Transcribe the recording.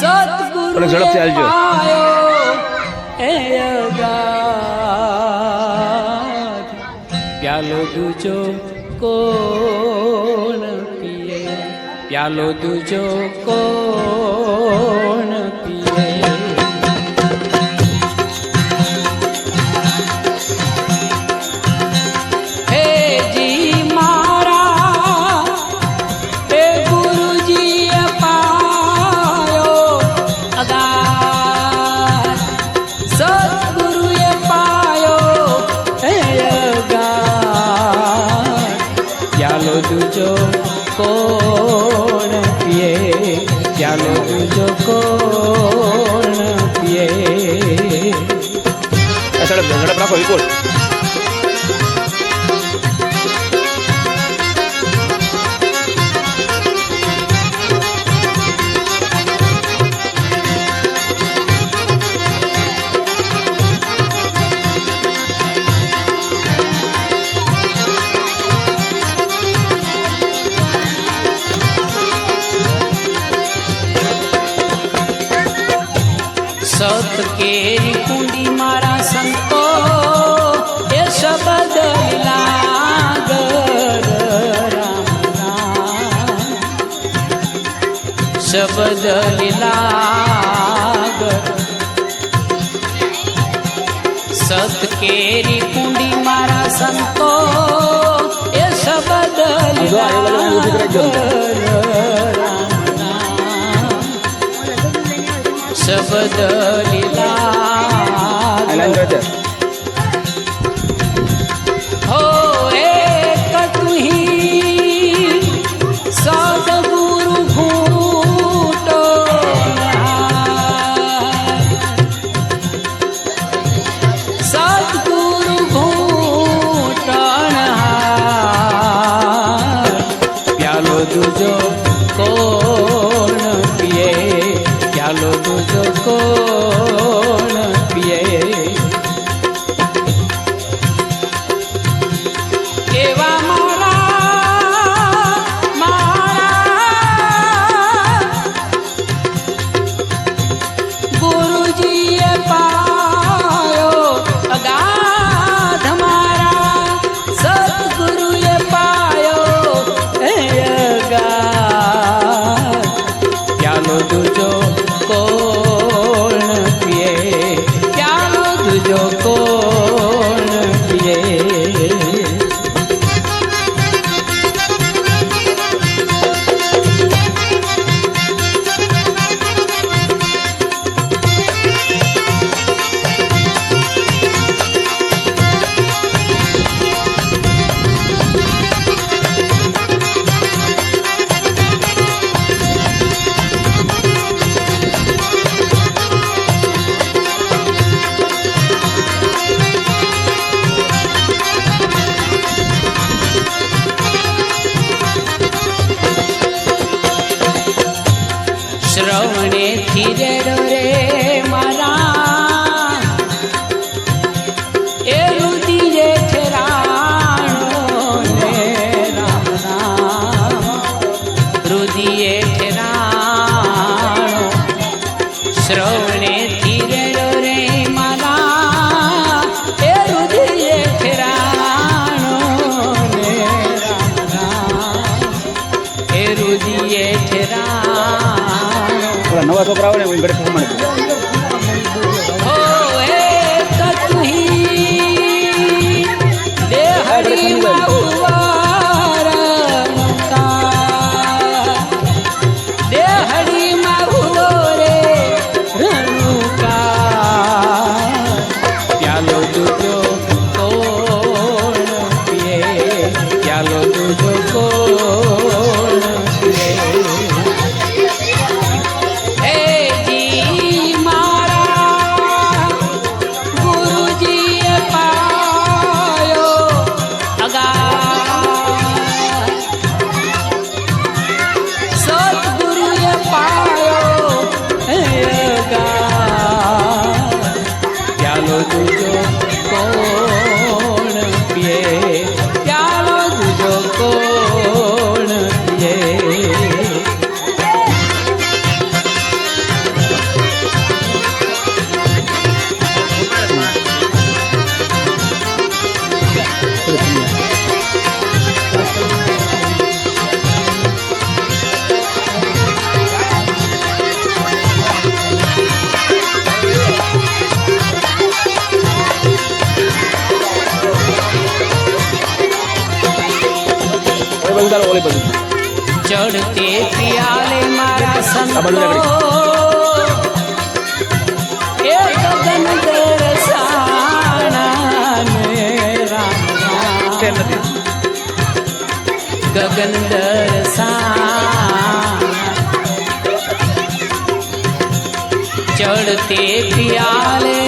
સદગુરુ ઝડપથી હાલજો પ્યાલો દૂજો કોણ પીએ? પ્યાલો દૂજો કોણ Jangan berapa ikut. સત કેરી કુંડી મારા સંતો, એ શબ્દ. શબ્દ લીલાગર સત કેરી કુંડી મારા સંતો, એ શબ્દ જો सबदलिला हो एक तुही सदगुरु भूट सदगुरु भूटण प्यालो तुझो को પ્યાલો શ્રવણે થીરે રે મારા એ રુદિયે ઠેરાણો ને રામ નામ એ રુદિયે ઠેરાણો નવા એ બધું ચડતે પિયાલે મારા સંતો. બાજુ એ ગગન દર્શાના ચડતે પિયાલે